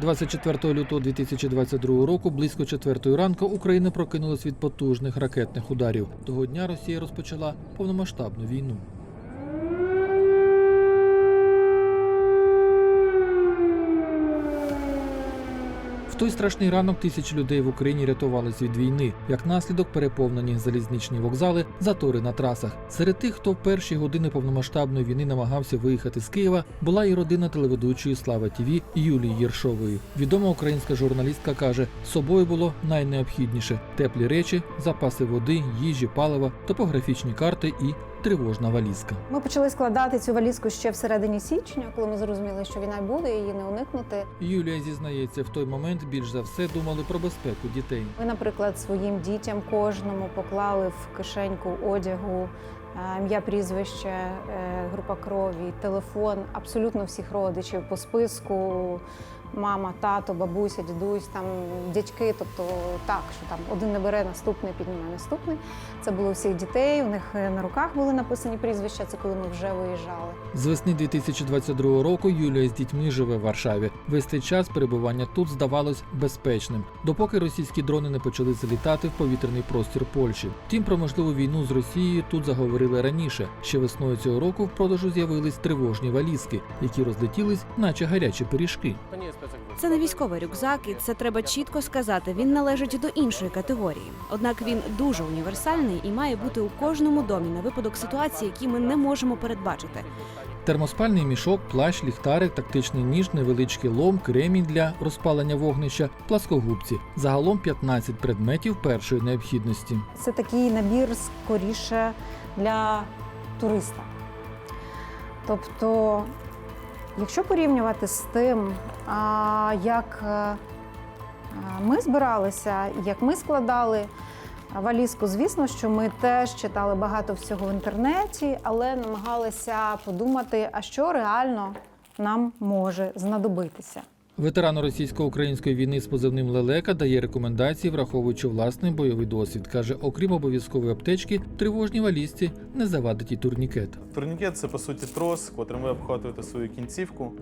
24 лютого 2022 року, близько четвертої ранку, Україна прокинулась від потужних ракетних ударів. Того дня Росія розпочала повномасштабну війну. Той страшний ранок тисячі людей в Україні рятувались від війни. Як наслідок переповнені залізничні вокзали, затори на трасах. Серед тих, хто в перші години повномасштабної війни намагався виїхати з Києва, була і родина телеведучої Слава ТІВІ Юлії Єршової. Відома українська журналістка каже, собою було найнеобхідніше: теплі речі, запаси води, їжі, палива, топографічні карти і тривожна валізка. Ми почали складати цю валізку ще всередині січня, коли ми зрозуміли, що війна буде, її не уникнути. Юлія зізнається, в той момент більш за все думали про безпеку дітей. Ми, наприклад, своїм дітям кожному поклали в кишеньку одягу. е, Ім'я, прізвище, е, група крові, телефон абсолютно всіх родичів по списку. Мама, тато, бабуся, дідусь, там дядьки. Тобто так, що там один не бере, наступний піднімає наступний. Це було у всіх дітей. У них е, на руках були написані прізвища. Це коли ми вже виїжджали. З весни 2022 року Юлія з дітьми живе в Варшаві. Весь цей час перебування тут здавалось безпечним, допоки російські дрони не почали залітати в повітряний простір Польщі. Втім, про можливу війну з Росією тут заговорили раніше. Ще весною цього року в продажу з'явились тривожні валізки, які розлетілись, наче гарячі пиріжки. Це не військовий рюкзак, і це треба чітко сказати. Він належить до іншої категорії. Однак він дуже універсальний і має бути у кожному домі на випадок ситуації, які ми не можемо передбачити. Термоспальний мішок, плащ, ліхтарик, тактичний ніж, невеличкий лом, кремінь для розпалення вогнища, пласкогубці. Загалом 15 предметів першої необхідності. Це такий набір скоріше для туриста. Тобто, якщо порівнювати з тим, як е, е, ми збиралися, як ми складали валізку, звісно, що ми теж читали багато всього в інтернеті, але намагалися подумати, а що реально нам може знадобитися. Ветеран російсько-української війни з позивним Лелека дає рекомендації, враховуючи власний бойовий досвід. каже, окрім обов'язкової аптечки, тривожній валізці не завадить і турнікет. Турнікет це по суті трос, котрим ви обхватуєте свою кінцівку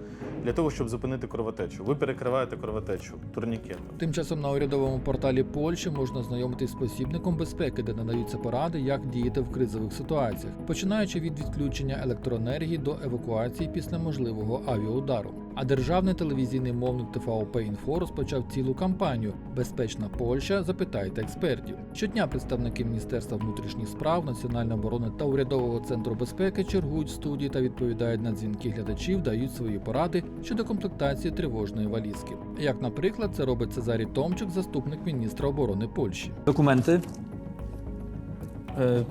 для того, щоб зупинити кровотечу. Ви перекриваєте кровотечу турнікетом. Тим часом на урядовому порталі Польщі можна знайомитись з посібником безпеки, де надаються поради, як діяти в кризових ситуаціях, починаючи від відключення електроенергії до евакуації після можливого авіаудару. А державний телевізійний мовник ТВОП «Інфо» розпочав цілу кампанію Безпечна Польща. Запитайте експертів. Щодня представники Міністерства внутрішніх справ, Національної оборони та урядового центру безпеки чергують студії та відповідають на дзвінки глядачів, дають свої поради щодо комплектації тривожної валізки. Як, наприклад, це робить Цезарій Томчик, заступник міністра оборони Польщі. Документи. Е,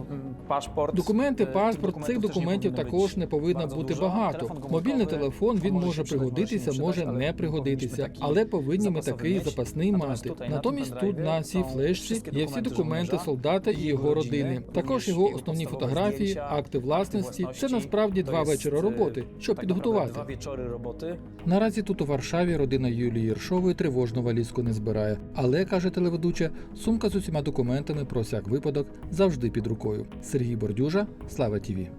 Пашпорт. Документи, Е, паспорт, цих документів також не повинно бути багато. Мобільний телефон він може пригодитися, може не пригодитися, але повинні ми такий запасний мати. Натомість тут на цій флешці є всі документи солдата і його родини, також його основні фотографії, акти власності. Це насправді два вечора e, роботи, щоб підготувати. Dwa. Наразі тут у Варшаві родина Юлії Єршової тривожну валізку не збирає, але каже телеведуча, сумка з усіма документами про всяк випадок завжди під рукою. Сергій Бордюжа, Слава Тіві.